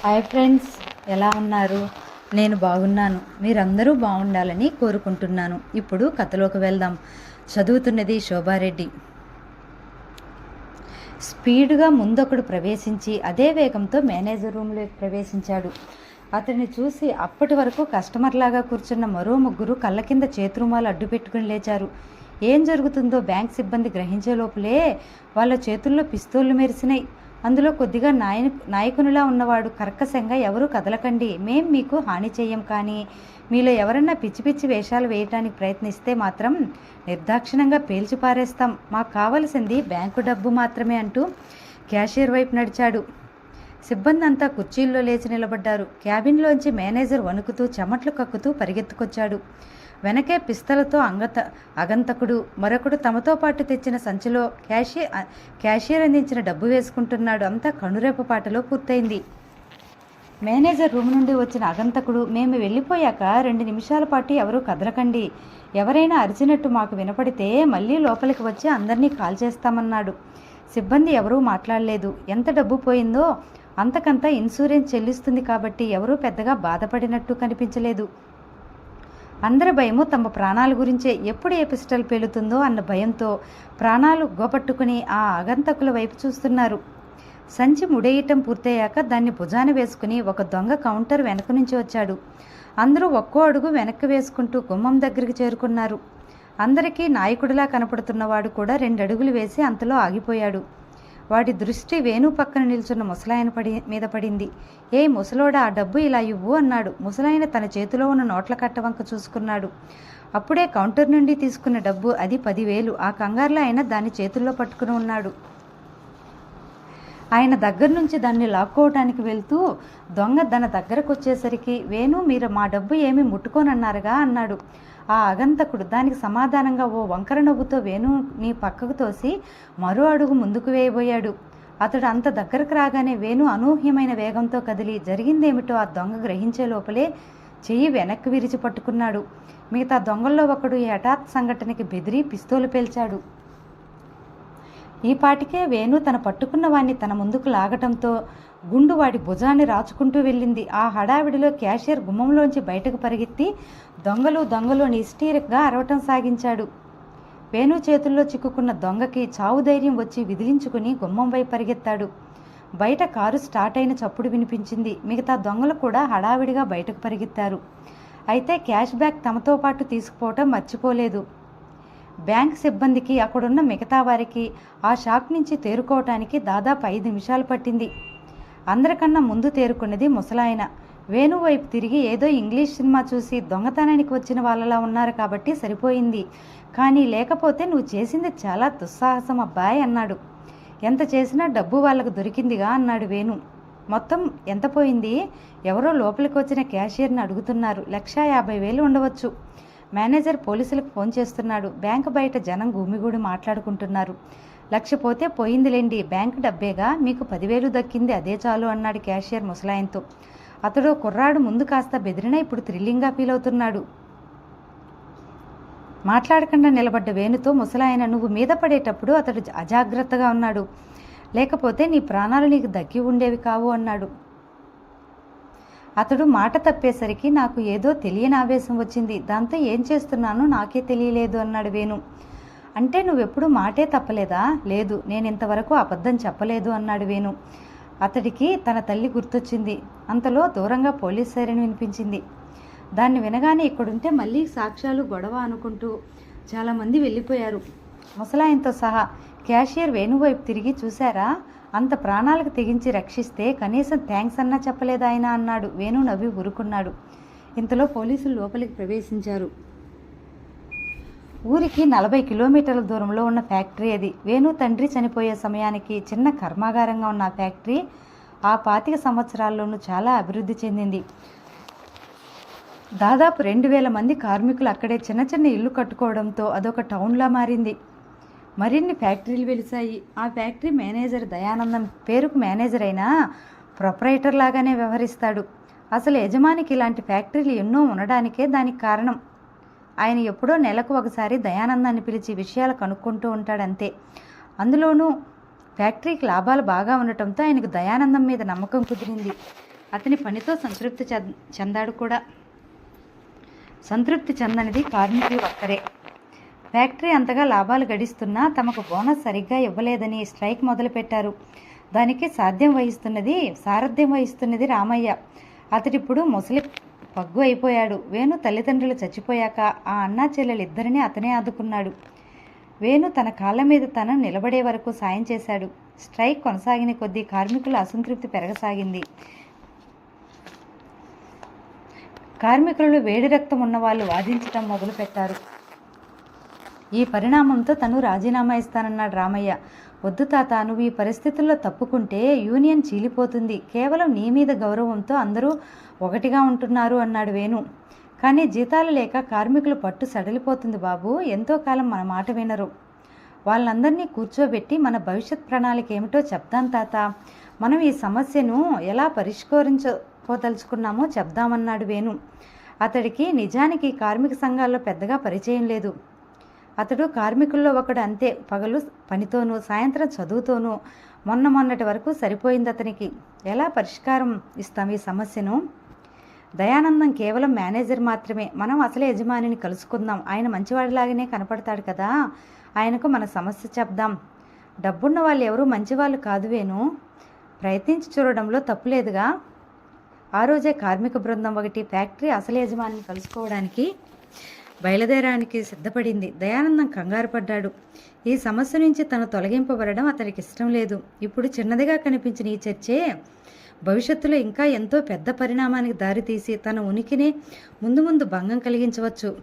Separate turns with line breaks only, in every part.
Hi friends ఎలా ఉన్నారు? నేను బాగున్నాను. మీరందరూ బాగుండాలని కోరుకుంటున్నాను. ఇప్పుడు కథలోకి వెళ్దాం. చదువుతున్నది శోభారెడ్డి. స్పీడ్గా ముందొకడు ప్రవేశించి అదే వేగంతో మేనేజర్ రూమ్లోకి ప్రవేశించాడు. అతన్ని చూసి అప్పటి వరకు కస్టమర్లాగా కూర్చున్న మరో ముగ్గురు కళ్ళ కింద చేతురుమాలు అడ్డు పెట్టుకుని లేచారు. ఏం జరుగుతుందో బ్యాంక్ సిబ్బంది గ్రహించే లోపలే వాళ్ళ చేతుల్లో పిస్తోళ్ళు మెరిసినాయి. అందులో కొద్దిగా నాయ నాయకునిలా ఉన్నవాడు కర్కశంగా ఎవరూ కదలకండి. మేం మీకు హాని చెయ్యం కానీ మీలో ఎవరన్నా పిచ్చి పిచ్చి వేషాలు వేయటానికి ప్రయత్నిస్తే మాత్రం నిర్దాక్షిణంగా పేల్చిపారేస్తాం మాకు కావలసింది బ్యాంకు డబ్బు మాత్రమే అంటూ క్యాషియర్ వైపు నడిచాడు. సిబ్బంది అంతా కుర్చీల్లో లేచి నిలబడ్డారు. క్యాబిన్లోంచి మేనేజర్ వణుకుతూ చెమట్లు కక్కుతూ పరిగెత్తుకొచ్చాడు. వెనకే పిస్తలతో అంగత అగంతకుడు మరొకడు తమతో పాటు తెచ్చిన సంచిలో క్యాషియర్ క్యాషియర్ అందించిన డబ్బు వేసుకుంటున్నాడు. అంతా కనురేప పాటలో పూర్తయింది. మేనేజర్ రూమ్ నుండి వచ్చిన అగంతకుడు మేము వెళ్ళిపోయాక రెండు నిమిషాల పాటు ఎవరూ కదలకండి. ఎవరైనా అరిచినట్టు మాకు వినపడితే మళ్ళీ లోపలికి వచ్చి అందరినీ కాల్ చేస్తామన్నాడు. సిబ్బంది ఎవరూ మాట్లాడలేదు. ఎంత డబ్బు పోయిందో అంతకంత ఇన్సూరెన్స్ చెల్లిస్తుంది కాబట్టి ఎవరూ పెద్దగా బాధపడినట్టు కనిపించలేదు. అందరి భయము తమ ప్రాణాల గురించే. ఎప్పుడు ఏ పిస్టల్ పేలుతుందో అన్న భయంతో ప్రాణాలు గోపట్టుకుని ఆ ఆగంతకుల వైపు చూస్తున్నారు. సంచి ముడేయటం పూర్తయ్యాక దాన్ని భుజాన వేసుకుని ఒక దొంగ కౌంటర్ వెనక నుంచి వచ్చాడు. అందరూ ఒక్కో అడుగు వెనక్కి వేసుకుంటూ గుమ్మం దగ్గరికి చేరుకున్నారు. అందరికీ నాయకుడిలా కనపడుతున్నవాడు కూడా రెండు అడుగులు వేసి అంతలో ఆగిపోయాడు. వాడి దృష్టి వేణు పక్కన నిల్చున్న ముసలాయన పడి మీద పడింది. ఏ ముసలోడా ఆ డబ్బు ఇలా ఇవ్వు అన్నాడు. ముసలాయన తన చేతిలో ఉన్న నోట్ల కట్ట వంక చూసుకున్నాడు. అప్పుడే కౌంటర్ నుండి తీసుకున్న డబ్బు అది పదివేలు. ఆ కంగారులో ఆయన దాన్ని చేతుల్లో పట్టుకుని ఉన్నాడు. ఆయన దగ్గర నుంచి దాన్ని లాక్కోవటానికి వెళ్తూ దొంగ తన దగ్గరకు వచ్చేసరికి వేణు మీరు మా డబ్బు ఏమీ ముట్టుకోనన్నారుగా అన్నాడు. ఆ అగంతకుడు దానికి సమాధానంగా ఓ వంకర నవ్వుతో వేణుని పక్కకు తోసి మరో అడుగు ముందుకు వేయబోయాడు. అతడు అంత దగ్గరకు రాగానే వేణు అనూహ్యమైన వేగంతో కదిలి జరిగిందేమిటో ఆ దొంగ గ్రహించే లోపలే చెయ్యి వెనక్కి విరిచి పట్టుకున్నాడు. మిగతా దొంగల్లో ఒకడు ఈ హఠాత్ సంఘటనకి బెదిరి పిస్తోలు పేల్చాడు. ఈ పాటికే వేణు తన పట్టుకున్న వాణ్ణి తన ముందుకు లాగటంతో గుండు వాడి భుజాన్ని రాచుకుంటూ వెళ్ళింది. ఆ హడావిడిలో క్యాషియర్ గుమ్మంలోంచి బయటకు పరిగెత్తి దొంగలు దొంగలు నిస్టీరిక్గా అరవటం సాగించాడు. వేణు చేతుల్లో చిక్కుకున్న దొంగకి చావు ధైర్యం వచ్చి విదిలించుకుని గుమ్మం వైపు పరిగెత్తాడు. బయట కారు స్టార్ట్ అయిన చప్పుడు వినిపించింది. మిగతా దొంగలు కూడా హడావిడిగా బయటకు పరిగెత్తారు. అయితే క్యాష్ బ్యాక్ తమతో పాటు తీసుకుపోవటం మర్చిపోలేదు. బ్యాంక్ సిబ్బందికి అక్కడున్న మిగతా వారికి ఆ షాక్ నుంచి తేరుకోవటానికి దాదాపు ఐదు నిమిషాలు పట్టింది. అందరికన్నా ముందు తేరుకున్నది ముసలాయన. వేణు వైపు తిరిగి ఏదో ఇంగ్లీష్ సినిమా చూసి దొంగతనానికి వచ్చిన వాళ్ళలా ఉన్నారు కాబట్టి సరిపోయింది. కానీ లేకపోతే నువ్వు చేసింది చాలా దుస్సాహసం అబ్బాయి అన్నాడు. ఎంత చేసినా డబ్బు వాళ్ళకు దొరికిందిగా అన్నాడు వేణు. మొత్తం ఎంత పోయింది? ఎవరో లోపలికి వచ్చిన క్యాషియర్ని అడుగుతున్నారు. లక్షా యాభై వేలు ఉండవచ్చు. మేనేజర్ పోలీసులకు ఫోన్ చేస్తున్నాడు. బ్యాంకు బయట జనం గుమిగూడి మాట్లాడుకుంటున్నారు. లక్ష పోతే పోయిందిలేండి. బ్యాంక్ డబ్బేగా మీకు పదివేలు దక్కింది. అదే చాలు అన్నాడు క్యాషియర్ ముసలాయనతో అతడు కుర్రాడు ముందు కాస్త బెదిరినా ఇప్పుడు థ్రిల్లింగ్గా ఫీల్ అవుతున్నాడు మాట్లాడకుండా నిలబడ్డ వేణుతో ముసలాయన నువ్వు మీద పడేటప్పుడు అతడు అజాగ్రత్తగా ఉన్నాడు. లేకపోతే నీ ప్రాణాలు నీకు దక్కి ఉండేవి కావు అన్నాడు. అతడు మాట తప్పేసరికి నాకు ఏదో తెలియని ఆవేశం వచ్చింది. దాంతో ఏం చేస్తున్నానో నాకే తెలియలేదు అన్నాడు వేణు. అంటే నువ్వెప్పుడు మాటే తప్పలేదా? లేదు నేను ఇంతవరకు అబద్ధం చెప్పలేదు అన్నాడు వేణు. అతడికి తన తల్లి గుర్తొచ్చింది. అంతలో దూరంగా పోలీస్ సైరన్ వినిపించింది. దాన్ని వినగానే ఇక్కడుంటే మళ్ళీ సాక్ష్యాలు గొడవ అనుకుంటూ చాలామంది వెళ్ళిపోయారు. ముసలాయంతో సహా క్యాషియర్ వేణువైపు తిరిగి చూశారా? అంత ప్రాణాలకు తెగించి రక్షిస్తే కనీసం థ్యాంక్స్ అన్నా చెప్పలేదాయన అన్నాడు. వేణు నవ్వి ఊరుకున్నాడు. ఇంతలో పోలీసులు లోపలికి ప్రవేశించారు. ఊరికి నలభై కిలోమీటర్ల దూరంలో ఉన్న ఫ్యాక్టరీ అది. వేణు తండ్రి చనిపోయే సమయానికి చిన్న కర్మాగారంగా ఉన్న ఫ్యాక్టరీ ఆ పాతిక సంవత్సరాల్లోనూ చాలా అభివృద్ధి చెందింది. దాదాపు రెండు వేల మంది కార్మికులు అక్కడే చిన్న చిన్న ఇల్లు కట్టుకోవడంతో అదొక టౌన్లా మారింది. మరిన్ని ఫ్యాక్టరీలు వెలిసాయి ఆ ఫ్యాక్టరీ మేనేజర్ దయానందం పేరుకు మేనేజర్ అయినా ప్రొపరేటర్ లాగానే వ్యవహరిస్తాడు. అసలు యజమానికి ఇలాంటి ఫ్యాక్టరీలు ఎన్నో ఉండడానికే దానికి కారణం. ఆయన ఎప్పుడో నెలకు ఒకసారి దయానందాన్ని పిలిచి విషయాలు కనుక్కుంటూ ఉంటాడంతే. అందులోనూ ఫ్యాక్టరీకి లాభాలు బాగా ఉండటంతో ఆయనకు దయానందం మీద నమ్మకం కుదిరింది. అతని పనితో సంతృప్తి చెంద- చెందాడు కూడా. సంతృప్తి చెందనిది కార్మికులు ఒక్కరే. ఫ్యాక్టరీ అంతగా లాభాలు గడిస్తున్నా తమకు బోనస్ సరిగ్గా ఇవ్వలేదని స్ట్రైక్ మొదలుపెట్టారు. దానికి సాధ్యం వహిస్తున్నది సారథ్యం వహిస్తున్నది రామయ్య. అతడిప్పుడు ముసలి పగ్గు అయిపోయాడు. వేణు తల్లిదండ్రులు చచ్చిపోయాక ఆ అన్నా చెల్లెలు ఇద్దరిని అతనే ఆదుకున్నాడు. వేణు తన కాళ్ళ మీద తన నిలబడే వరకు సాయం చేశాడు. స్ట్రైక్ కొనసాగిన కొద్దీ కార్మికుల అసంతృప్తి పెరగసాగింది. కార్మికులలో వేడి రక్తం ఉన్నవాళ్ళు వాదించటం మొదలుపెట్టారు. ఈ పరిణామంతో తను రాజీనామా ఇస్తానన్నాడు రామయ్య. వద్దు తాత నువ్వు ఈ పరిస్థితుల్లో తప్పుకుంటే యూనియన్ చీలిపోతుంది. కేవలం నీ మీద గౌరవంతో అందరూ ఒకటిగా ఉంటున్నారు అన్నాడు వేణు. కానీ జీతాలు లేక కార్మికులు పట్టు సడలిపోతుంది బాబు. ఎంతో కాలం మన మాట వినరు. వాళ్ళందరినీ కూర్చోబెట్టి మన భవిష్యత్ ప్రణాళిక ఏమిటో చెప్దాం తాత. మనం ఈ సమస్యను ఎలా పరిష్కరించుకోదలుచుకున్నామో చెప్దామన్నాడు వేణు. అతడికి నిజానికి కార్మిక సంఘాల్లో పెద్దగా పరిచయం లేదు. అతడు కార్మికుల్లో ఒకడు అంతే. పగలు పనితోనూ సాయంత్రం చదువుతోనూ మొన్న మొన్నటి వరకు సరిపోయింది అతనికి. ఎలా పరిష్కారం ఇస్తాం ఈ సమస్యను? దయానందం కేవలం మేనేజర్ మాత్రమే. మనం అసలు యజమానిని కలుసుకుందాం. ఆయన మంచివాడిలాగానే కనపడతాడు కదా. ఆయనకు మన సమస్య చెప్దాం. డబ్బున్న వాళ్ళు ఎవరు మంచివాళ్ళు కాదు వేను ప్రయత్నించి చూడడంలో తప్పులేదుగా ఆ రోజే కార్మిక బృందం ఒకటి ఫ్యాక్టరీ అసలు యజమానిని కలుసుకోవడానికి బయలుదేరానికి సిద్ధపడింది. దయానందం కంగారు పడ్డాడు. ఈ సమస్య నుంచి తను తొలగింపబడడం అతనికి ఇష్టం లేదు. ఇప్పుడు చిన్నదిగా కనిపించిన ఈ చర్చే భవిష్యత్తులో ఇంకా ఎంతో పెద్ద పరిణామానికి దారితీసి తన ఉనికినే ముందు ముందు భంగం కలిగించవచ్చు.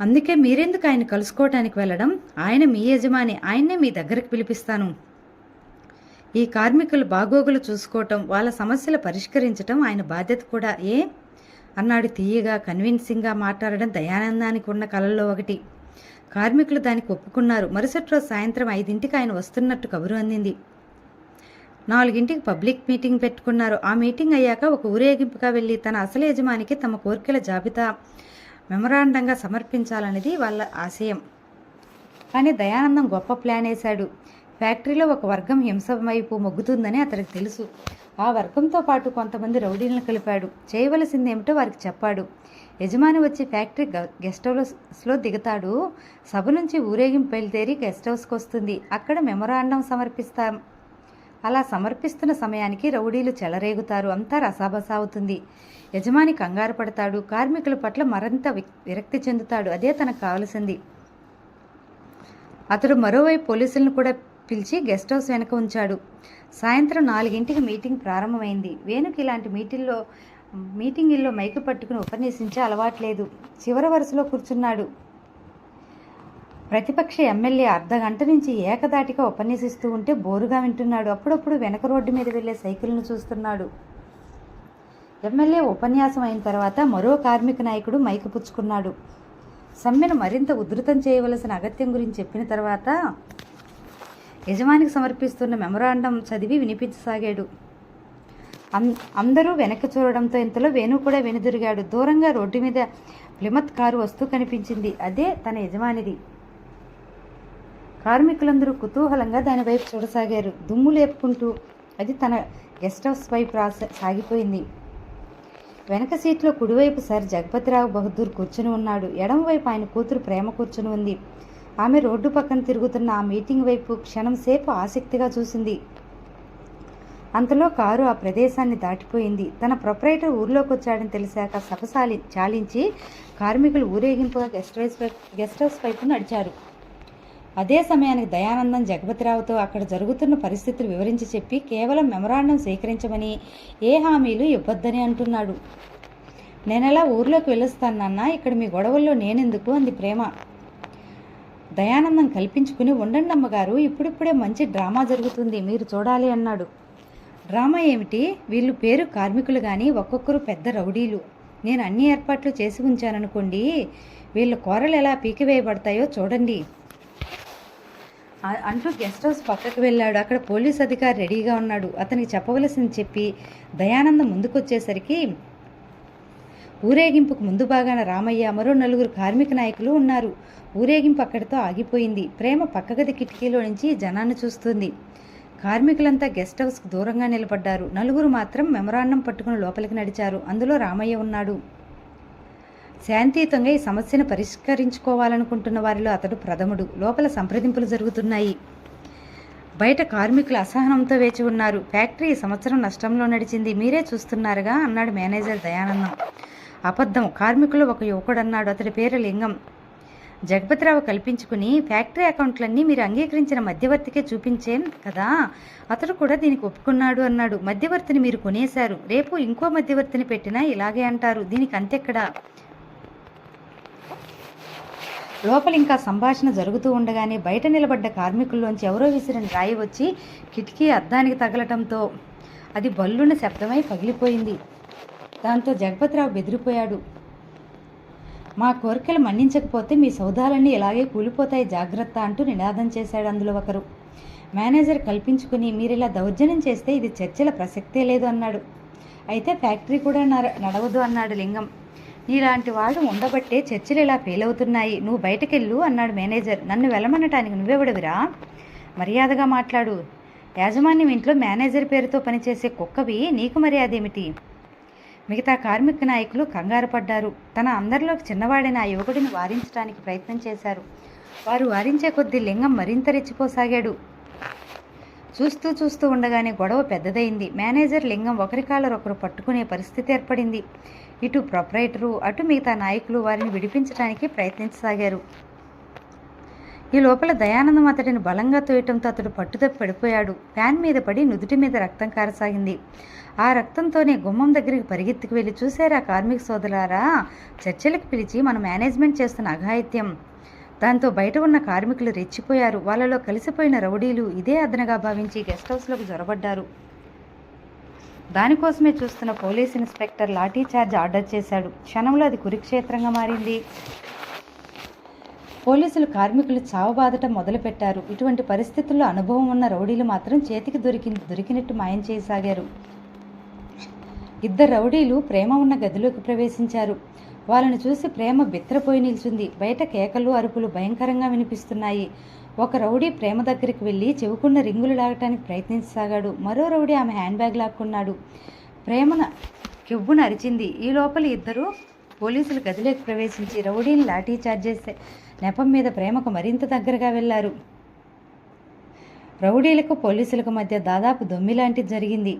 అందుకే మీరెందుకు ఆయన కలుసుకోవటానికి వెళ్ళడం? ఆయన మీ యజమాని ఆయన్నే మీ దగ్గరికి పిలిపిస్తాను. ఈ కార్మికులు బాగోగులు చూసుకోవటం వాళ్ళ సమస్యలు పరిష్కరించటం ఆయన బాధ్యత కూడా ఏ? అన్నాడు తీయగా కన్విన్సింగ్గా మాట్లాడడం దయానందానికి ఉన్న కళల్లో ఒకటి. కార్మికులు దానికి ఒప్పుకున్నారు. మరుసటి రోజు సాయంత్రం ఐదింటికి ఆయన వస్తున్నట్టు కబురు అందింది. నాలుగింటికి పబ్లిక్ మీటింగ్ పెట్టుకున్నారు. ఆ మీటింగ్ అయ్యాక ఒక ఊరేగింపుగా వెళ్ళి తన అసలు యజమానికి తమ కోరికల జాబితా మెమరాండంగా సమర్పించాలనేది వాళ్ళ ఆశయం. కానీ దయానందం గొప్ప ప్లాన్ వేశాడు. ఫ్యాక్టరీలో ఒక వర్గం హింస వైపు మొగ్గుతుందని అతనికి తెలుసు. ఆ వర్గంతో పాటు కొంతమంది రౌడీలను కలిపాడు. చేయవలసింది ఏమిటో వారికి చెప్పాడు. యజమాని వచ్చి ఫ్యాక్టరీ గ- గెస్ట్ హౌస్లో దిగుతాడు. సభ నుంచి ఊరేగింపు బయలుదేరి గెస్ట్ హౌస్కి వస్తుంది. అక్కడ మెమరాండం సమర్పిస్తాం. అలా సమర్పిస్తున్న సమయానికి రౌడీలు చెలరేగుతారు. అంతా రసాబసా అవుతుంది యజమాని కంగారు పడతాడు. కార్మికుల పట్ల మరింత విరక్తి చెందుతాడు. అదే తనకు కావలసింది. అతడు మరోవైపు పోలీసులను కూడా పిలిచి గెస్ట్ హౌస్ వెనక ఉంచాడు. సాయంత్రం నాలుగింటికి మీటింగ్ ప్రారంభమైంది. వేణుకి ఇలాంటి మీటింగ్లో మీటింగుల్లో మైకు పట్టుకుని ఉపన్యసించే అలవాట్లేదు. చివరి వరుసలో కూర్చున్నాడు. ప్రతిపక్ష ఎమ్మెల్యే అర్ధ గంట నుంచి ఏకదాటిగా ఉపన్యసిస్తూ ఉంటే బోరుగా వింటున్నాడు. అప్పుడప్పుడు వెనక రోడ్డు మీద వెళ్ళే సైకిల్ను చూస్తున్నాడు. ఎమ్మెల్యే ఉపన్యాసం అయిన తర్వాత మరో కార్మిక నాయకుడు మైకు పుచ్చుకున్నాడు. సమ్మెను మరింత ఉధృతం చేయవలసిన అగత్యం గురించి చెప్పిన తర్వాత యజమానికి సమర్పిస్తున్న మెమరాండం చదివి వినిపించసాగాడు. అం- అందరూ వెనక్కి చూడడంతో ఇంతలో వేణు కూడా వెనుదిరిగాడు. దూరంగా రోడ్డు మీద ప్లిమత్ కారు వస్తూ కనిపించింది. అదే తన యజమానిది. కార్మికులందరూ కుతూహలంగా దాని వైపు చూడసాగారు. దుమ్ము లేపుకుంటూ అది తన గెస్ట్ హౌస్ వైపు రాస సాగిపోయింది. వెనక సీట్లో కుడివైపు సార్ జగపతిరావు బహదూర్ కూర్చుని ఉన్నాడు. ఎడమవైపు ఆయన కూతురు ప్రేమ కూర్చుని ఉంది. ఆమె రోడ్డు పక్కన తిరుగుతున్న ఆ మీటింగ్ వైపు క్షణం సేపు ఆసక్తిగా చూసింది. అంతలో కారు ఆ ప్రదేశాన్ని దాటిపోయింది. తన ప్రొపరేటర్ ఊర్లోకి వచ్చాడని తెలిసాక సభసాలి చాలించి కార్మికులు ఊరేగింపుగా గెస్ట్ హౌస్ గెస్ట్ హౌస్ వైపు నడిచారు. అదే సమయానికి దయానందం జగపతిరావుతో అక్కడ జరుగుతున్న పరిస్థితులు వివరించి చెప్పి కేవలం మెమరాండం సేకరించమని ఏ హామీలు ఇవ్వద్దని అంటున్నాడు. నేనెలా ఊర్లోకి వెళ్ళొస్తాను నాన్న ఇక్కడ మీ గొడవల్లో నేనెందుకు? అంది ప్రేమ. దయానందం కల్పించుకుని ఉండండి అమ్మగారు ఇప్పుడిప్పుడే మంచి డ్రామా జరుగుతుంది మీరు చూడాలి అన్నాడు. డ్రామా ఏమిటి? వీళ్ళు పేరు కార్మికులు కానీ ఒక్కొక్కరు పెద్ద రౌడీలు. నేను అన్ని ఏర్పాట్లు చేసి ఉంచాననుకోండి వీళ్ళ కూరలు ఎలా పీకివేయబడతాయో చూడండి. అంటూ గెస్ట్ హౌస్ పక్కకు వెళ్ళాడు. అక్కడ పోలీస్ అధికారి రెడీగా ఉన్నాడు. అతనికి చెప్పవలసింది చెప్పి దయానందం ముందుకొచ్చేసరికి ఊరేగింపుకు ముందు భాగాన రామయ్య మరో నలుగురు కార్మిక నాయకులు ఉన్నారు. ఊరేగింపు అక్కడితో ఆగిపోయింది. ప్రేమ పక్కగది కిటికీలో నుంచి జనాన్ని చూస్తుంది. కార్మికులంతా గెస్ట్ హౌస్కు దూరంగా నిలబడ్డారు. నలుగురు మాత్రం మెమరాండం పట్టుకుని లోపలికి నడిచారు. అందులో రామయ్య ఉన్నాడు. శాంతియుతంగా ఈ సమస్యను పరిష్కరించుకోవాలనుకుంటున్న వారిలో అతడు ప్రథముడు. లోపల సంప్రదింపులు జరుగుతున్నాయి. బయట కార్మికులు అసహనంతో వేచి ఉన్నారు. ఫ్యాక్టరీ ఈ సంవత్సరం నష్టంలో నడిచింది. మీరే చూస్తున్నారుగా అన్నాడు మేనేజర్ దయానందం. అబద్ధం. కార్మికులు ఒక యువకుడు అన్నాడు. అతడి పేరు లింగం. జగపతిరావు కల్పించుకుని ఫ్యాక్టరీ అకౌంట్లన్నీ మీరు అంగీకరించిన మధ్యవర్తికే చూపించేం కదా? అతడు కూడా దీనికి ఒప్పుకున్నాడు అన్నాడు. మధ్యవర్తిని మీరు కొనేశారు. రేపు ఇంకో మధ్యవర్తిని పెట్టినా ఇలాగే అంటారు. దీనికి అంతెక్కడా? లోపల ఇంకా సంభాషణ జరుగుతూ ఉండగానే బయట నిలబడ్డ కార్మికుల్లోంచి ఎవరో విసిరిన రాయి వచ్చి కిటికీ అద్దానికి తగలటంతో అది బల్లున శబ్దమై పగిలిపోయింది. దాంతో జగపతిరావు బెదిరిపోయాడు. మా కోరికలు మన్నించకపోతే మీ సౌదాలన్నీ ఇలాగే కూలిపోతాయి జాగ్రత్త అంటూ నినాదం చేశాడు అందులో ఒకరు. మేనేజర్ కల్పించుకుని మీరు ఇలా దౌర్జన్యం చేస్తే ఇది చర్చల ప్రసక్తే లేదు అన్నాడు. అయితే ఫ్యాక్టరీ కూడా నడవదు అన్నాడు లింగం. నీలాంటి వాళ్ళు ఉండబట్టే చర్చలు ఇలా ఫెయిల్ అవుతున్నాయి. నువ్వు బయటకెళ్ళు అన్నాడు మేనేజర్. నన్ను వెళ్ళమనటానికి నువ్వెవడవిరా? మర్యాదగా మాట్లాడు. యాజమాన్యం ఇంట్లో మేనేజర్ పేరుతో పనిచేసే కుక్కవి నీకు మర్యాద ఏమిటి మిగతా కార్మిక నాయకులు కంగారు పడ్డారు. తన అందరిలోకి చిన్నవాడైన ఆ యువకుడిని వారించడానికి ప్రయత్నం చేశారు. వారు వారించే కొద్దీ లింగం మరింత రెచ్చిపోసాగాడు. చూస్తూ చూస్తూ ఉండగానే గొడవ పెద్దదైంది. మేనేజర్ లింగం ఒకరి కాలరొకరు పట్టుకునే పరిస్థితి ఏర్పడింది. ఇటు ప్రొపరేటరు అటు మిగతా నాయకులు వారిని విడిపించడానికి ప్రయత్నించసాగారు. ఈ లోపల దయానందం అతడిని బలంగా తోయటంతో అతడు పట్టుదప్పి పడిపోయాడు. ఫ్యాన్ మీద పడి నుదుటి మీద రక్తం కారసాగింది. ఆ రక్తంతోనే గుమ్మం దగ్గరికి పరిగెత్తుకు వెళ్ళి చూశారా కార్మిక సోదరులారా? చర్చలకు పిలిచి మన మేనేజ్మెంట్ చేస్తున్న అఘాయిత్యం. దాంతో బయట ఉన్న కార్మికులు రెచ్చిపోయారు. వాళ్ళలో కలిసిపోయిన రౌడీలు ఇదే అదనగా భావించి గెస్ట్ హౌస్లోకి జొరబడ్డారు. దానికోసమే చూస్తున్న police inspector lathi charge order చేశాడు. క్షణంలో అది కురుక్షేత్రంగా మారింది. పోలీసులు కార్మికులు చావబాదటం మొదలుపెట్టారు. ఇటువంటి పరిస్థితుల్లో అనుభవం ఉన్న రౌడీలు మాత్రం చేతికి దొరికి దొరికినట్టు మాయం చేయసాగారు ఇద్దరు రౌడీలు ప్రేమ ఉన్న గదిలోకి ప్రవేశించారు. వాళ్ళని చూసి ప్రేమ బిత్రపోయి నిల్చుంది. బయట కేకలు అరుపులు భయంకరంగా వినిపిస్తున్నాయి. ఒక రౌడీ ప్రేమ దగ్గరికి వెళ్ళి చెవుకున్న రింగులు లాగటానికి ప్రయత్నించసాగాడు. మరో రౌడీ ఆమె హ్యాండ్ బ్యాగ్ లాక్కున్నాడు. ప్రేమన కెవ్వున అరిచింది ఈ లోపల ఇద్దరు పోలీసులు గదిలోకి ప్రవేశించి రౌడీని లాఠీ చార్జ్ చేసే నెపం మీద ప్రేమకు మరింత దగ్గరగా వెళ్ళారు రౌడీలకు పోలీసులకు మధ్య దాదాపు దొమ్మి లాంటిది జరిగింది.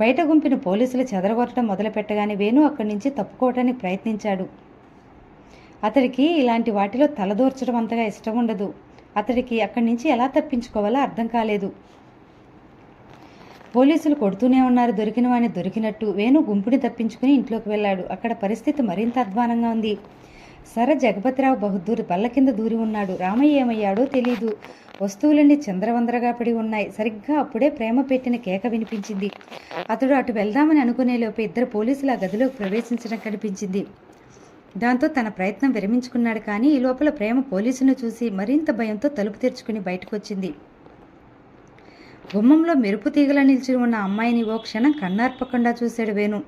బయట గుంపిన పోలీసులు చెదరగొట్టడం మొదలుపెట్టగానే వేణు అక్కడి నుంచి తప్పుకోవటానికి ప్రయత్నించాడు. అతడికి ఇలాంటి వాటిలో తలదూర్చడం అంతగా ఇష్టం ఉండదు అతడికి అక్కడి నుంచి ఎలా తప్పించుకోవాలో అర్థం కాలేదు. పోలీసులు కొడుతూనే ఉన్నారు. దొరికిన వాడిని దొరికినట్టు. వేణు గుంపుని తప్పించుకుని ఇంట్లోకి వెళ్ళాడు. అక్కడ పరిస్థితి మరింత అధ్వానంగా ఉంది. సర జగపతిరావు బహదూర్ బల్ల కింద దూరి ఉన్నాడు. రామయ్య ఏమయ్యాడో తెలీదు. వస్తువులన్నీ చంద్రవందరగా పడి ఉన్నాయి. సరిగ్గా అప్పుడే ప్రేమ పెట్టిన కేక వినిపించింది. అతడు అటు వెళ్దామని అనుకునేలోపు ఇద్దరు పోలీసులు ఆ గదిలోకి ప్రవేశించడం కనిపించింది. దాంతో తన ప్రయత్నం విరమించుకున్నాడు కానీ ఈ లోపల ప్రేమ పోలీసును చూసి మరింత భయంతో తలుపు తెరుచుకుని బయటకు వచ్చింది. గుమ్మంలో మెరుపు తీగల నిలిచి ఉన్న అమ్మాయిని ఓ క్షణం కన్నార్పకుండా చూశాడు వేణు.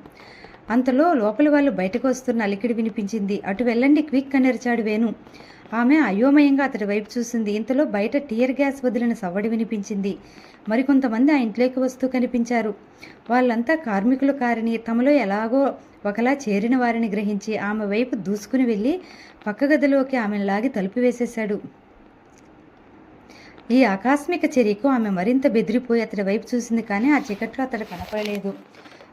అంతలో లోపలి వాళ్ళు బయటకు వస్తున్న అలికిడి వినిపించింది. అటు వెళ్ళండి క్విక్ అని వేణు. ఆమె అయోమయంగా అతడి వైపు చూసింది. ఇంతలో బయట టీయర్ గ్యాస్ వదిలిన సవ్వడి వినిపించింది. మరికొంతమంది ఆ ఇంట్లోకి వస్తూ కనిపించారు. వాళ్ళంతా కార్మికులు కారని తమలో ఎలాగో ఒకలా చేరిన వారిని గ్రహించి ఆమె వైపు దూసుకుని వెళ్ళి పక్క గదిలోకి ఆమెను లాగి తలుపు వేసేశాడు ఈ ఆకస్మిక చర్యకు ఆమె మరింత బెదిరిపోయి అతడి వైపు చూసింది కానీ ఆ చీకట్లో అతడు కనపడలేదు.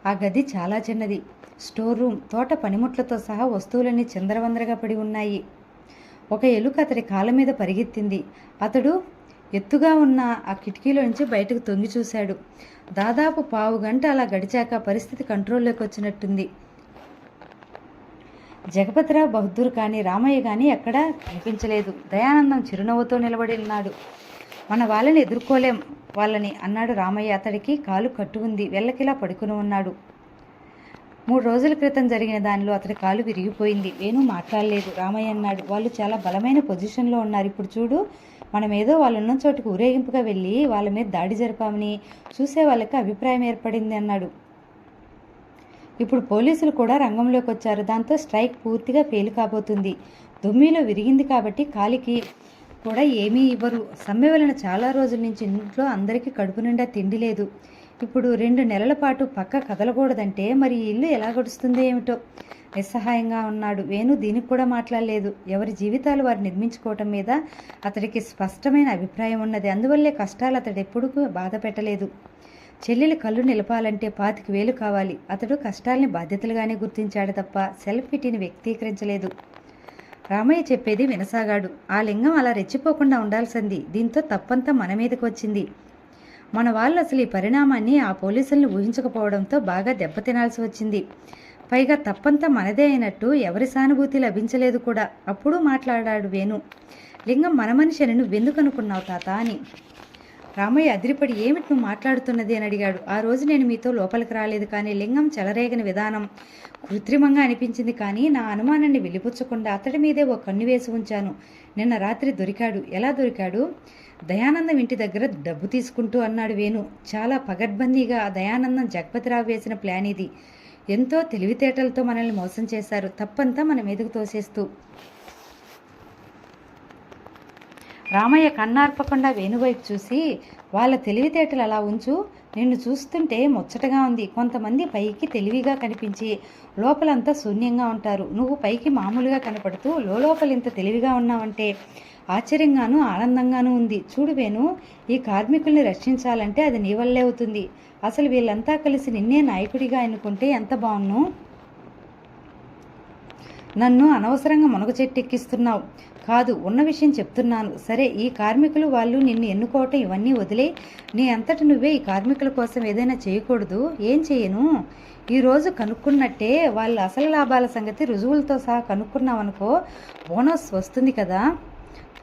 ఆ గది చాలా చిన్నది. స్టోర్ రూమ్ తోట పనిముట్లతో సహా వస్తువులన్నీ చిందరవందరగా పడి ఉన్నాయి. ఒక ఎలుక అతడి కాళ్ళ మీద పరిగెత్తింది. అతడు ఎత్తుగా ఉన్న ఆ కిటికీలో నుంచి బయటకు తొంగి చూశాడు. దాదాపు పావు గంట అలా గడిచాక పరిస్థితి కంట్రోల్లోకి వచ్చినట్టుంది. జగపతిరావు బహదూర్ కానీ రామయ్య కానీ ఎక్కడా కనిపించలేదు. దయానందం చిరునవ్వుతో నిలబడి ఉన్నాడు. మన వాళ్ళని ఎదుర్కోలేం వాళ్ళని అన్నాడు రామయ్య. అతడికి కాలు కట్టు ఉంది వెళ్ళకిలా పడుకుని ఉన్నాడు. మూడు రోజుల క్రితం జరిగిన దానిలో అతడి కాలు విరిగిపోయింది. వేణు మాట్లాడలేదు. రామయ్య అన్నాడు. వాళ్ళు చాలా బలమైన పొజిషన్లో ఉన్నారు. ఇప్పుడు చూడు మనం ఏదో వాళ్ళు ఉన్న చోటుకు ఊరేగింపుగా వెళ్ళి వాళ్ళ మీద దాడి జరిపామని చూసే వాళ్ళకి అభిప్రాయం ఏర్పడింది అన్నాడు. ఇప్పుడు పోలీసులు కూడా రంగంలోకి వచ్చారు. దాంతో స్ట్రైక్ పూర్తిగా ఫెయిల్ కాబోతుంది. దుమ్మిలో విరిగింది కాబట్టి కాలికి కూడా ఏమీ ఇవ్వరు. సమ్మె వలన చాలా రోజుల నుంచి ఇంట్లో అందరికీ కడుపు నిండా తిండి లేదు. ఇప్పుడు రెండు నెలల పాటు పక్క కదలకూడదంటే మరి ఇల్లు ఎలా గడుస్తుంది ఏమిటో? నిస్సహాయంగా ఉన్నాడు. వేణు దీనికి కూడా మాట్లాడలేదు. ఎవరి జీవితాలు వారు నిర్మించుకోవటం మీద అతడికి స్పష్టమైన అభిప్రాయం ఉన్నది. అందువల్లే కష్టాలు అతడు ఎప్పుడూ బాధ పెట్టలేదు. చెల్లెలు కళ్ళు నిలపాలంటే పాతికి వేలు కావాలి. అతడు కష్టాల్ని బాధ్యతలుగానే గుర్తించాడు తప్ప సెల్ఫ్ పిటిని వ్యక్తీకరించలేదు. రామయ్య చెప్పేది వినసాగాడు. ఆ లింగం అలా రెచ్చిపోకుండా ఉండాల్సింది. దీంతో తప్పంతా మన మీదకి వచ్చింది. మన వాళ్ళు అసలు ఈ పరిణామాన్ని ఆ పోలీసులను ఊహించకపోవడంతో బాగా దెబ్బతినాల్సి వచ్చింది. పైగా తప్పంతా మనదే అయినట్టు ఎవరి సానుభూతి లభించలేదు కూడా. అప్పుడు మాట్లాడాడు వేణు. లింగం మన మనిషి అని నువ్వెందుకు అనుకున్నావు తాత అని. రామయ్య అదిరిపడి ఏమిటి నువ్వు మాట్లాడుతున్నది అని అడిగాడు. ఆ రోజు నేను మీతో లోపలికి రాలేదు కానీ లింగం చెలరేగని విధానం కృత్రిమంగా అనిపించింది కానీ నా అనుమానాన్ని వెలిపుచ్చకుండా అతడి మీదే ఓ కన్ను వేసి ఉంచాను. నిన్న రాత్రి దొరికాడు. ఎలా దొరికాడు? దయానందం ఇంటి దగ్గర డబ్బు తీసుకుంటూ అన్నాడు వేణు. చాలా పగడ్బందీగా దయానందం జగపతిరావు వేసిన ప్లాన్ ఇది. ఎంతో తెలివితేటలతో మనల్ని మోసం చేశారు. తప్పంతా మన మీదకు తోసేస్తూ. రామయ్య కన్నార్పకుండా వేణువైపు చూసి వాళ్ళ తెలివితేటలు అలా ఉంచు నిన్ను చూస్తుంటే ముచ్చటగా ఉంది. కొంతమంది పైకి తెలివిగా కనిపించి లోపలంతా శూన్యంగా ఉంటారు. నువ్వు పైకి మామూలుగా కనపడుతూ లోపల ఇంత తెలివిగా ఉన్నావంటే ఆశ్చర్యంగానూ ఆనందంగానూ ఉంది. చూడు వేణు ఈ కార్మికుల్ని రక్షించాలంటే అది నీ వల్లే అవుతుంది. అసలు వీళ్ళంతా కలిసి నిన్నే నాయకుడిగా ఎన్నుకుంటే ఎంత బాగున్ను నన్ను అనవసరంగా మునగ చెట్టెక్కిస్తున్నావు కాదు ఉన్న విషయం చెప్తున్నాను. సరే ఈ కార్మికులు వాళ్ళు నిన్ను ఎన్నుకోవటం ఇవన్నీ వదిలే. నీ అంతట నువ్వే ఈ కార్మికుల కోసం ఏదైనా చేయకూడదు. ఏం చేయను? ఈరోజు కనుక్కున్నట్టే వాళ్ళ అసలు లాభాల సంగతి రుజువులతో సహా కనుక్కున్నావనుకో బోనస్ వస్తుంది కదా.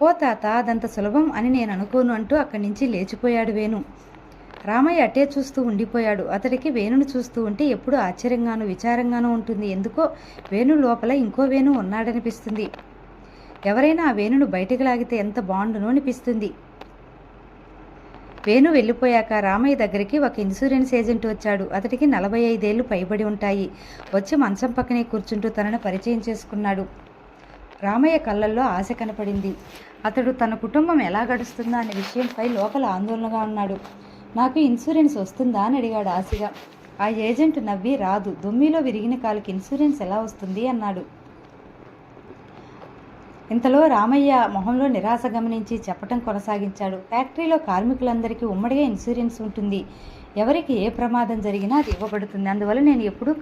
పో తాత అదంత సులభం అని నేను అనుకోను అంటూ అక్కడి నుంచి లేచిపోయాడు వేణు. రామయ్య అటే చూస్తూ ఉండిపోయాడు. అతడికి వేణుని చూస్తూ ఉంటే ఎప్పుడూ ఆశ్చర్యంగానూ విచారంగానూ ఉంటుంది. ఎందుకో వేణు లోపల ఇంకో వేణు ఉన్నాడనిపిస్తుంది. ఎవరైనా ఆ వేణును బయటికి లాగితే ఎంత బాగుండునో అనిపిస్తుంది. వేణు వెళ్ళిపోయాక రామయ్య దగ్గరికి ఒక ఇన్సూరెన్స్ ఏజెంట్ వచ్చాడు. అతడికి నలభై ఐదేళ్ళు పైబడి ఉంటాయి. వచ్చి మంచం పక్కనే కూర్చుంటూ తనను పరిచయం చేసుకున్నాడు. రామయ్య కళ్ళల్లో ఆశ కనపడింది. అతడు తన కుటుంబం ఎలా గడుస్తుందా అనే విషయంపై లోపల ఆందోళనగా ఉన్నాడు. నాకు ఇన్సూరెన్స్ వస్తుందా అని అడిగాడు ఆశగా. ఆ ఏజెంట్ నవ్వి రాదు. దుమ్మిలో విరిగిన కాలుకి ఇన్సూరెన్స్ ఎలా వస్తుంది? అన్నాడు. ఇంతలో రామయ్య మొహంలో నిరాశ గమనించి చెప్పటం కొనసాగించాడు. ఫ్యాక్టరీలో కార్మికులందరికీ ఉమ్మడిగా ఇన్సూరెన్స్ ఉంటుంది. ఎవరికి ఏ ప్రమాదం జరిగినా అది ఇవ్వబడుతుంది. అందువల్ల నేను ఎప్పుడూ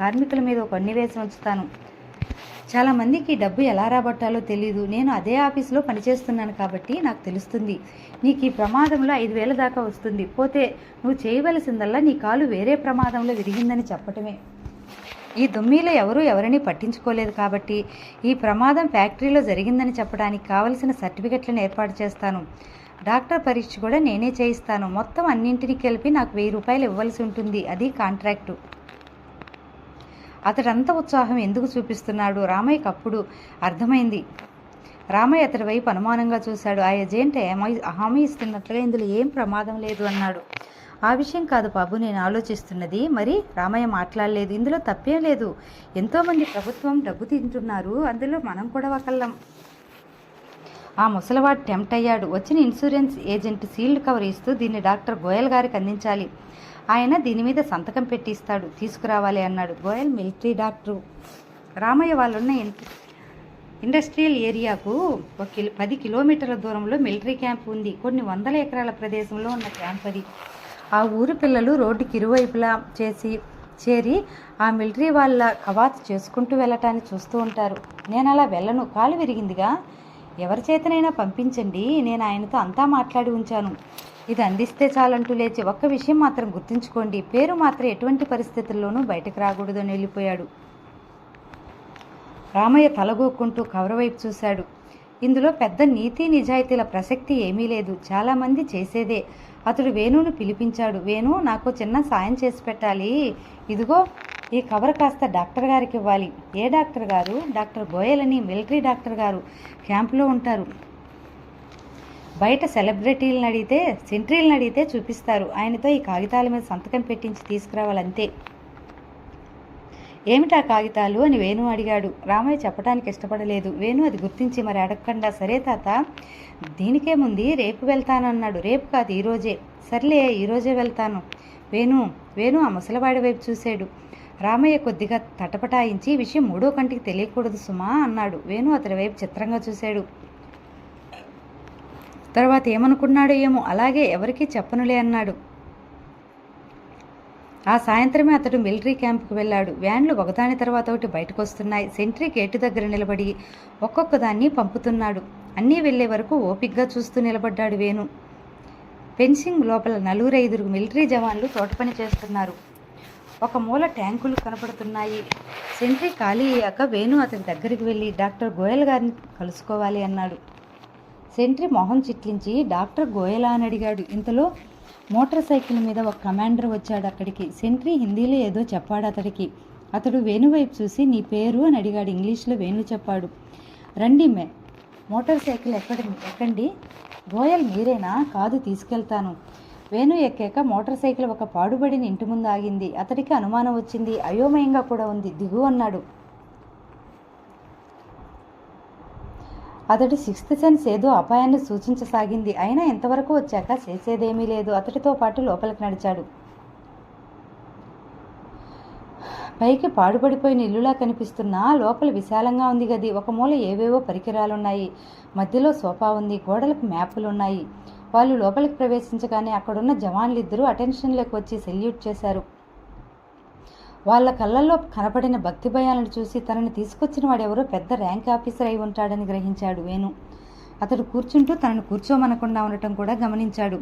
కార్మికుల మీద ఒక అన్నివేశం ఉంచుతాను. చాలామందికి డబ్బు ఎలా రాబట్టాలో తెలియదు నేను అదే ఆఫీసులో పనిచేస్తున్నాను కాబట్టి నాకు తెలుస్తుంది. నీకు ఈ ప్రమాదంలో ఐదు వేల దాకా వస్తుంది. పోతే నువ్వు చేయవలసిందల్లా నీ కాలు వేరే ప్రమాదంలో విరిగిందని చెప్పటమే. ఈ దుమ్మీలో ఎవరూ ఎవరిని పట్టించుకోలేదు కాబట్టి ఈ ప్రమాదం ఫ్యాక్టరీలో జరిగిందని చెప్పడానికి కావలసిన సర్టిఫికెట్లను ఏర్పాటు చేస్తాను. డాక్టర్ పరీక్ష కూడా నేనే చేయిస్తాను. మొత్తం అన్నింటినీ కలిపి నాకు వెయ్యి రూపాయలు ఇవ్వాల్సి ఉంటుంది. అది కాంట్రాక్టు. అతడంత ఉత్సాహం ఎందుకు చూపిస్తున్నాడు? రామయ్యకు అప్పుడు అర్థమైంది. రామయ్య అతడి వైపు అనుమానంగా చూశాడు. ఆ ఏజెంట్ హామీ ఇస్తున్నట్లుగా ఇందులో ఏం ప్రమాదం లేదు అన్నాడు. ఆ విషయం కాదు బాబు నేను ఆలోచిస్తున్నది. మరి రామయ్య మాట్లాడలేదు. ఇందులో తప్పేం లేదు. ఎంతోమంది ప్రభుత్వం డబ్బు తింటున్నారు. అందులో మనం కూడా ఒకళ్ళం. ఆ ముసలివాడు టెంప్ట్ అయ్యాడు. వచ్చిన ఇన్సూరెన్స్ ఏజెంట్ సీల్డ్ కవర్ ఇస్తూ దీన్ని డాక్టర్ గోయల్ గారికి అందించాలి. ఆయన దీని మీద సంతకం పెట్టిస్తాడు. తీసుకురావాలి అన్నాడు. Goyal military doctor. రామయ్య వాళ్ళున్న ఇన్- ఇండస్ట్రియల్ ఏరియాకు ఒక కిలో పది కిలోమీటర్ల దూరంలో మిలిటరీ క్యాంప్ ఉంది. కొన్ని వందల ఎకరాల ప్రదేశంలో ఉన్న క్యాంప్ అది. ఆ ఊరు పిల్లలు రోడ్డుకి ఇరువైపులా చేసి చేరి ఆ మిలిటరీ వాళ్ళ కవాతు చేసుకుంటూ వెళ్ళటాన్ని చూస్తూ ఉంటారు. నేను అలా వెళ్ళను. కాలు విరిగిందిగా. ఎవరి చేతనైనా పంపించండి. నేను ఆయనతో అంతా మాట్లాడి ఉంచాను. ఇది అందిస్తే చాలంటూ లేచి ఒక్క విషయం మాత్రం గుర్తుంచుకోండి. పేరు మాత్రం ఎటువంటి పరిస్థితుల్లోనూ బయటకు రాకూడదు అని వెళ్ళిపోయాడు. రామయ్య తలగోక్కుంటూ కవరవైపు చూశాడు. ఇందులో పెద్ద నీతి నిజాయితీల ప్రసక్తి ఏమీ లేదు. చాలామంది చేసేదే. అతడు వేణుని పిలిపించాడు. వేణు నాకు చిన్న సాయం చేసి పెట్టాలి. ఇదిగో ఈ కవర్ కాస్త డాక్టర్ గారికి ఇవ్వాలి. ఏ డాక్టర్ గారు? డాక్టర్ గోయల్ అని మిలిటరీ డాక్టర్ గారు. క్యాంపులో ఉంటారు. బయట సెలబ్రిటీలను అడిగితే సెంట్రీలను అడిగితే చూపిస్తారు. ఆయనతో ఈ కాగితాల మీద సంతకం పెట్టించి తీసుకురావాలంతే. ఏమిటా కాగితాలు అని వేణు అడిగాడు. రామయ్య చెప్పడానికి ఇష్టపడలేదు. వేణు అది గుర్తించి మరి అడగకుండా సరే తాత దీనికేముంది రేపు వెళ్తానన్నాడు. రేపు కాదు ఈరోజే సర్లే ఈరోజే వెళ్తాను. వేణు వేణు ఆ ముసలివాడి వైపు చూశాడు. రామయ్య కొద్దిగా తటపటాయించి విషయం మూడో కంటికి తెలియకూడదు సుమా అన్నాడు. వేణు అతడి వైపు చిత్రంగా చూశాడు. తర్వాత ఏమనుకున్నాడో ఏమో అలాగే ఎవరికీ చెప్పనులే అన్నాడు. ఆ సాయంత్రమే అతడు మిలిటరీ క్యాంప్కు వెళ్ళాడు. వ్యాన్లు ఒకదాని తర్వాత ఒకటి బయటకు వస్తున్నాయి సెంట్రీ గేటు దగ్గర నిలబడి ఒక్కొక్క దాన్ని పంపుతున్నాడు. అన్నీ వెళ్ళే వరకు ఓపిగ్గా చూస్తూ నిలబడ్డాడు వేణు. ఫెన్సింగ్ లోపల నలుగురు ఐదుగురు మిలిటరీ జవాన్లు తోటపని చేస్తున్నారు. ఒక మూల ట్యాంకులు కనపడుతున్నాయి. సెంట్రీ ఖాళీ అయ్యాక వేణు అతని దగ్గరికి వెళ్ళి డాక్టర్ గోయల్ గారిని కలుసుకోవాలి అన్నాడు. సెంట్రీ మొహం చిట్లించి డాక్టర్ గోయలా అని అడిగాడు. ఇంతలో మోటార్ సైకిల్ మీద ఒక కమాండర్ వచ్చాడు అక్కడికి. సెంట్రీ హిందీలో ఏదో చెప్పాడు అతడికి. అతడు వేణువైపు చూసి నీ పేరు? అని అడిగాడు. ఇంగ్లీష్లో వేణు చెప్పాడు. రండి మే. మోటార్ సైకిల్ ఎక్కడ ఎక్కండి. గోయల్ మీరేనా? కాదు తీసుకెళ్తాను. వేణు ఎక్కాక మోటార్ సైకిల్ ఒక పాడుబడిన ఇంటి ముందు ఆగింది. అతడికి అనుమానం వచ్చింది. అయోమయంగా కూడా ఉంది. దిగు అన్నాడు. అతడి సిక్స్త్ సెన్స్ ఏదో అపాయాన్ని సూచించసాగింది. అయినా ఎంతవరకు వచ్చాక చేసేదేమీ లేదు. అతడితో పాటు లోపలికి నడిచాడు. పైకి పాడుపడిపోయిన ఇల్లులా కనిపిస్తున్నా లోపల విశాలంగా ఉంది గది. ఒక మూల ఏవేవో పరికరాలున్నాయి. మధ్యలో సోఫా ఉంది గోడలకు మ్యాపులు ఉన్నాయి వాళ్ళు లోపలికి ప్రవేశించగానే అక్కడున్న జవాన్లు ఇద్దరూ అటెన్షన్లోకి వచ్చి సెల్యూట్ చేశారు. వాళ్ళ కళ్ళల్లో కనపడిన భక్తి భయాలను చూసి తనని తీసుకొచ్చిన వాడెవరో పెద్ద ర్యాంక్ ఆఫీసర్ అయి ఉంటాడని గ్రహించాడు వేణు. అతడు కూర్చుంటూ తనను కూర్చోమనకుండా ఉండటం కూడా గమనించాడు.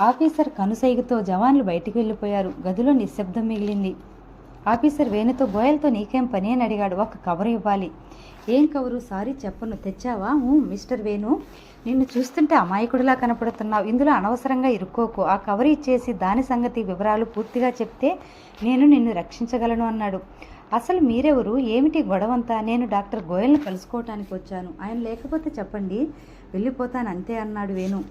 ఆఫీసర్ కనుసైగుతో జవాన్లు బయటికి వెళ్ళిపోయారు. గదిలో నిశ్శబ్దం మిగిలింది. ఆఫీసర్ వేణుతో గోయల్తో నీకేం పని? అని అడిగాడు. ఒక కవర్ ఇవ్వాలి. ఏం కవరు? సారీ చెప్పను. తెచ్చావా? ఊ మిస్టర్ వేణు. నిన్ను చూస్తుంటే అమాయకుడిలా కనపడుతున్నావు. ఇందులో అనవసరంగా ఇరుక్కోకు. ఆ కవర్ ఇచ్చేసి దాని సంగతి వివరాలు పూర్తిగా చెప్తే నేను నిన్ను రక్షించగలను అన్నాడు. అసలు మీరెవరు? ఏమిటి గొడవంతా? నేను డాక్టర్ గోయల్ని కలుసుకోవటానికి వచ్చాను. ఆయన లేకపోతే చెప్పండి. వెళ్ళిపోతాను అంతే అన్నాడు వేణు.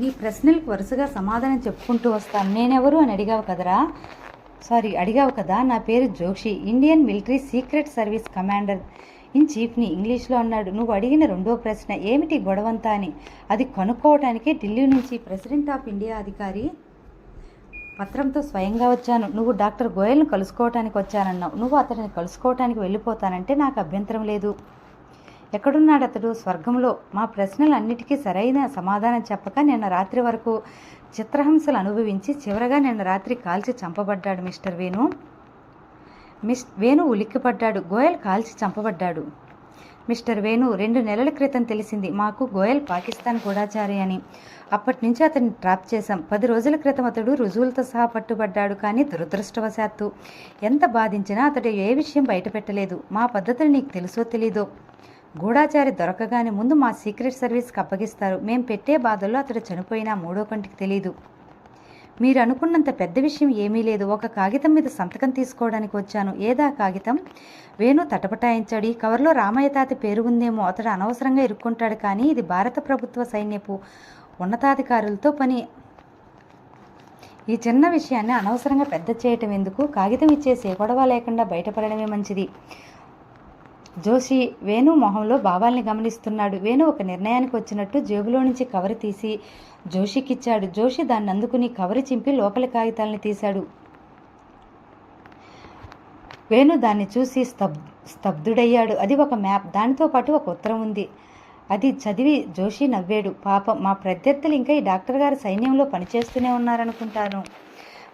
నీ ప్రశ్నలకు వరుసగా సమాధానం చెప్పుకుంటూ వస్తాను. నేనెవరు అని అడిగావు కదరా? సారీ అడిగావు కదా? నా పేరు Joshi. Indian military secret service commander. In చీఫ్ని ఇంగ్లీష్లో అన్నాడు. నువ్వు అడిగిన రెండో ప్రశ్న. ఏమిటి గొడవంతా అని? అది కనుక్కోవటానికే ఢిల్లీ నుంచి ప్రెసిడెంట్ ఆఫ్ ఇండియా అధికారి పత్రంతో స్వయంగా వచ్చాను. నువ్వు డాక్టర్ గోయల్ను కలుసుకోవటానికి వచ్చానన్నావు. నువ్వు అతడిని కలుసుకోవటానికి వెళ్ళిపోతానంటే నాకు అభ్యంతరం లేదు. ఎక్కడున్నాడు అతడు? స్వర్గంలో. మా ప్రశ్నలన్నిటికీ సరైన సమాధానం చెప్పక నిన్న రాత్రి వరకు చిత్రహింసలు అనుభవించి చివరగా నిన్న రాత్రి కాల్చి చంపబడ్డాడు మిస్టర్ వేణు. మిస్ వేణు ఉలిక్కిపడ్డాడు. గోయల్ కాల్చి చంపబడ్డాడు. మిస్టర్ వేణు రెండు నెలల క్రితం తెలిసింది. మాకు గోయల్ పాకిస్తాన్ గూఢాచారి అని. అప్పటి నుంచి అతన్ని ట్రాప్ చేశాం. పది రోజుల క్రితం అతడు రుజువులతో సహా పట్టుబడ్డాడు కానీ దురదృష్టవశాత్తు. ఎంత బాధించినా అతడు ఏ విషయం బయటపెట్టలేదు. మా పద్ధతులు నీకు తెలుసో తెలీదో? గూఢాచారి దొరకగానే ముందు మా సీక్రెట్ సర్వీస్కి అప్పగిస్తారు. మేం పెట్టే బాధల్లో అతడు చనిపోయినా మూడో కంటికి తెలీదు. మీరు అనుకున్నంత పెద్ద విషయం ఏమీ లేదు. ఒక కాగితం మీద సంతకం తీసుకోవడానికి వచ్చాను. ఏదా కాగితం? వేణు తటపటాయించాడు. ఈ కవర్లో రామయ్య తాత పేరు ఉందేమో అతడు అనవసరంగా ఇరుక్కుంటాడు కానీ ఇది భారత ప్రభుత్వ సైన్యపు ఉన్నతాధికారులతో పని. ఈ చిన్న విషయాన్ని అనవసరంగా పెద్ద చేయటం ఎందుకు? కాగితం ఇచ్చేసే గొడవ లేకుండా బయటపడడమే మంచిది. జోషి వేణు మొహంలో భావాల్ని గమనిస్తున్నాడు. వేణు ఒక నిర్ణయానికి వచ్చినట్టు జేబులో నుంచి కవర్ తీసి జోషికిచ్చాడు. జోషి దాన్ని అందుకుని కవర్ చింపి లోపలి కాగితాలని తీశాడు. వేణు దాన్ని చూసి స్తబ్ స్తబ్దుడయ్యాడు. అది ఒక మ్యాప్. దానితో పాటు ఒక ఉత్తరం ఉంది. అది చదివి జోషి నవ్వాడు. పాపం మా ప్రత్యర్థులు ఇంకా ఈ డాక్టర్ గారు సైన్యంలో పనిచేస్తూనే ఉన్నారనుకుంటాను.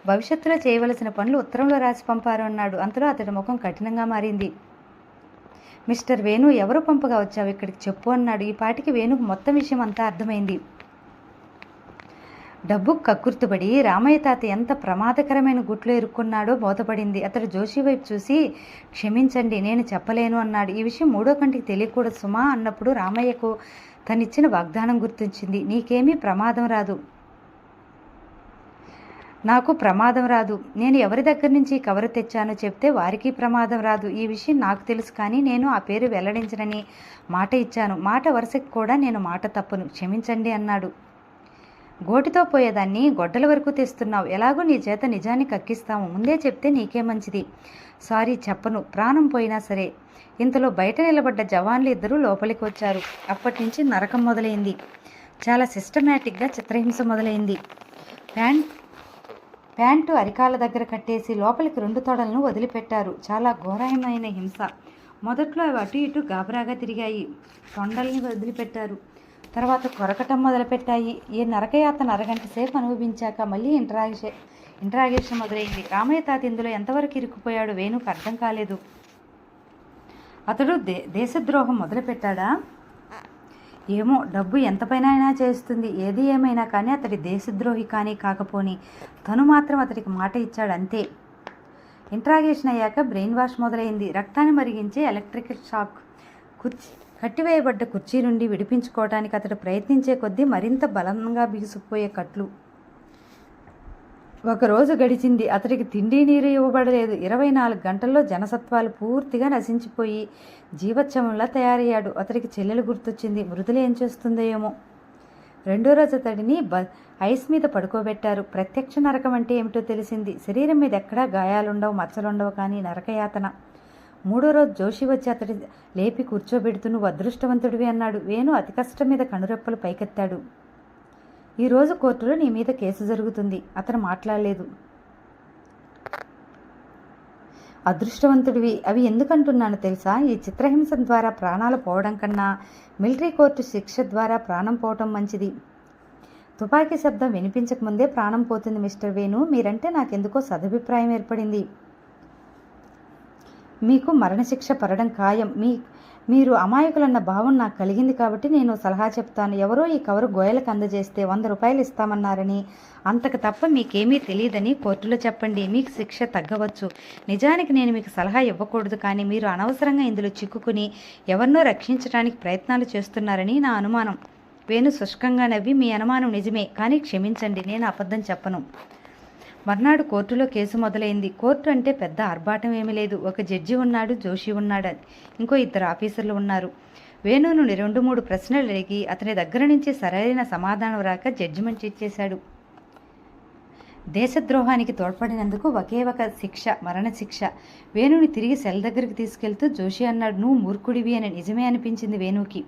భవిష్యత్తులో చేయవలసిన పనులు ఉత్తరంలో రాసి పంపారు అన్నాడు. అంతలో అతడి ముఖం కఠినంగా మారింది. మిస్టర్ వేణు ఎవరు పంపగా వచ్చావు ఇక్కడికి చెప్పు అన్నాడు. ఈ పాటికి వేణుకు మొత్తం విషయం అంతా అర్థమైంది. డబ్బు కక్కుర్తుపడి రామయ్య తాత ఎంత ప్రమాదకరమైన గుట్లో ఇరుక్కున్నాడో బోధపడింది. అతడు జోషి వైపు చూసి క్షమించండి నేను చెప్పలేను అన్నాడు. ఈ విషయం మూడో కంటికి తెలియకూడదు సుమా అన్నప్పుడు రామయ్యకు తనిచ్చిన వాగ్దానం గుర్తించింది నీకేమీ ప్రమాదం రాదు. నాకు ప్రమాదం రాదు. నేను ఎవరి దగ్గర నుంచి కవర్ తెచ్చానో చెప్తే వారికి ప్రమాదం రాదు. ఈ విషయం నాకు తెలుసు కానీ నేను ఆ పేరు వెల్లడించనని మాట ఇచ్చాను. మాట వరుసకి కూడా నేను మాట తప్పను. క్షమించండి అన్నాడు. గోటితో పోయేదాన్ని గొడ్డల వరకు తెస్తున్నావు. ఎలాగో నీ చేత నిజాన్ని కక్కిస్తాము. ముందే చెప్తే నీకే మంచిది. సారీ చెప్పను. ప్రాణం పోయినా సరే. ఇంతలో బయట నిలబడ్డ జవాన్లు ఇద్దరూ లోపలికి వచ్చారు. అప్పటి నుంచి నరకం మొదలైంది. చాలా సిస్టమేటిక్గా చిత్రహింస మొదలైంది. ప్యాంట్ ప్యాంటు అరికాల దగ్గర కట్టేసి లోపలికి రెండు తొడలను వదిలిపెట్టారు. చాలా ఘోరమైన హింస. మొదట్లో అవి అటు ఇటు గాబరాగా తిరిగాయి. తొండల్ని వదిలిపెట్టారు. తర్వాత కొరకటం మొదలుపెట్టాయి. ఈ నరకయాతన అరగంట సేపు అనుభవించాక మళ్ళీ ఇంటరాగే ఇంటరాగేషన్ మొదలైంది. రామయ్య తాత ఇందులో ఎంతవరకు ఇరుక్కుపోయాడు వేణుకు అర్థం కాలేదు. అతడు దే దేశద్రోహం మొదలుపెట్టాడా? ఏమో డబ్బు ఎంతపైన అయినా చేస్తుంది. ఏది ఏమైనా కానీ అతడి దేశద్రోహి కానీ కాకపోని తను మాత్రం అతడికి మాట ఇచ్చాడు అంతే ఇంట్రాగేషన్ అయ్యాక బ్రెయిన్ వాష్ మొదలైంది. రక్తాన్ని మరిగించే ఎలక్ట్రికల్ షాక్. కుర్చీ కట్టివేయబడ్డ కుర్చీ నుండి విడిపించుకోవటానికి అతడు ప్రయత్నించే కొద్దీ మరింత బలంగా బిగుసుకుపోయే కట్లు. ఒక రోజు గడిచింది. అతడికి తిండి నీరు ఇవ్వబడలేదు. ఇరవై నాలుగు గంటల్లో జనసత్వాలు పూర్తిగా నశించిపోయి జీవోత్సవంలా తయారయ్యాడు. అతడికి చెల్లెలు గుర్తొచ్చింది. మృదులు ఏం చేస్తుందేమో? ఏమో రెండో రోజు అతడిని బ ఐస్ మీద పడుకోబెట్టారు. ప్రత్యక్ష నరకం అంటే ఏమిటో తెలిసింది. శరీరం మీద ఎక్కడా గాయాలుండవు మచ్చలుండవు కానీ నరకయాతన. మూడో రోజు జోషి వచ్చి అతడి లేపి కూర్చోబెడుతూ నువ్వు అదృష్టవంతుడివి అన్నాడు. వేణు అతి కష్టం మీద కనురెప్పలు పైకెత్తాడు. ఈరోజు కోర్టులో నీ మీద కేసు జరుగుతుంది. అతను మాట్లాడలేదు. అదృష్టవంతుడివి అవి ఎందుకంటున్నాను తెలుసా? ఈ చిత్రహింస ద్వారా ప్రాణాలు పోవడం కన్నా మిలిటరీ కోర్టు శిక్ష ద్వారా ప్రాణం పోవటం మంచిది. తుపాకీ శబ్దం వినిపించకముందే ప్రాణం పోతుంది మిస్టర్ వేణు. మీరంటే నాకెందుకో సదభిప్రాయం ఏర్పడింది. మీకు మరణశిక్ష పడడం ఖాయం. మీ మీరు అమాయకులన్న భావం నాకు కలిగింది కాబట్టి నేను సలహా చెప్తాను. ఎవరో ఈ కవరు గోయలకు అందజేస్తే వంద రూపాయలు ఇస్తామన్నారని. అంతకు తప్ప మీకేమీ తెలియదని కోర్టులో చెప్పండి. మీకు శిక్ష తగ్గవచ్చు. నిజానికి నేను మీకు సలహా ఇవ్వకూడదు కానీ మీరు అనవసరంగా ఇందులో చిక్కుకుని ఎవరినో రక్షించడానికి ప్రయత్నాలు చేస్తున్నారని నా అనుమానం. వేణు శుష్కంగా నవ్వి మీ అనుమానం నిజమే కానీ క్షమించండి నేను అబద్ధం చెప్పను. మర్నాడు కోర్టులో కేసు మొదలైంది. కోర్టు అంటే పెద్ద ఆర్భాటం ఏమీ లేదు. ఒక జడ్జి ఉన్నాడు జోషి ఉన్నాడు ఇంకో ఇద్దరు ఆఫీసర్లు ఉన్నారు. వేణును రెండు మూడు ప్రశ్నలు అడిగి అతని దగ్గర నుంచి సరైన సమాధానం రాక జడ్జిమెంట్ ఇచ్చేశాడు. దేశద్రోహానికి తోడ్పడినందుకు ఒకే ఒక శిక్ష మరణశిక్ష వేణుని తిరిగి సెల్ దగ్గరికి తీసుకెళ్తూ జోషి అన్నాడు నువ్వు మూర్ఖుడివి అని నిజమే అనిపించింది వేణుకి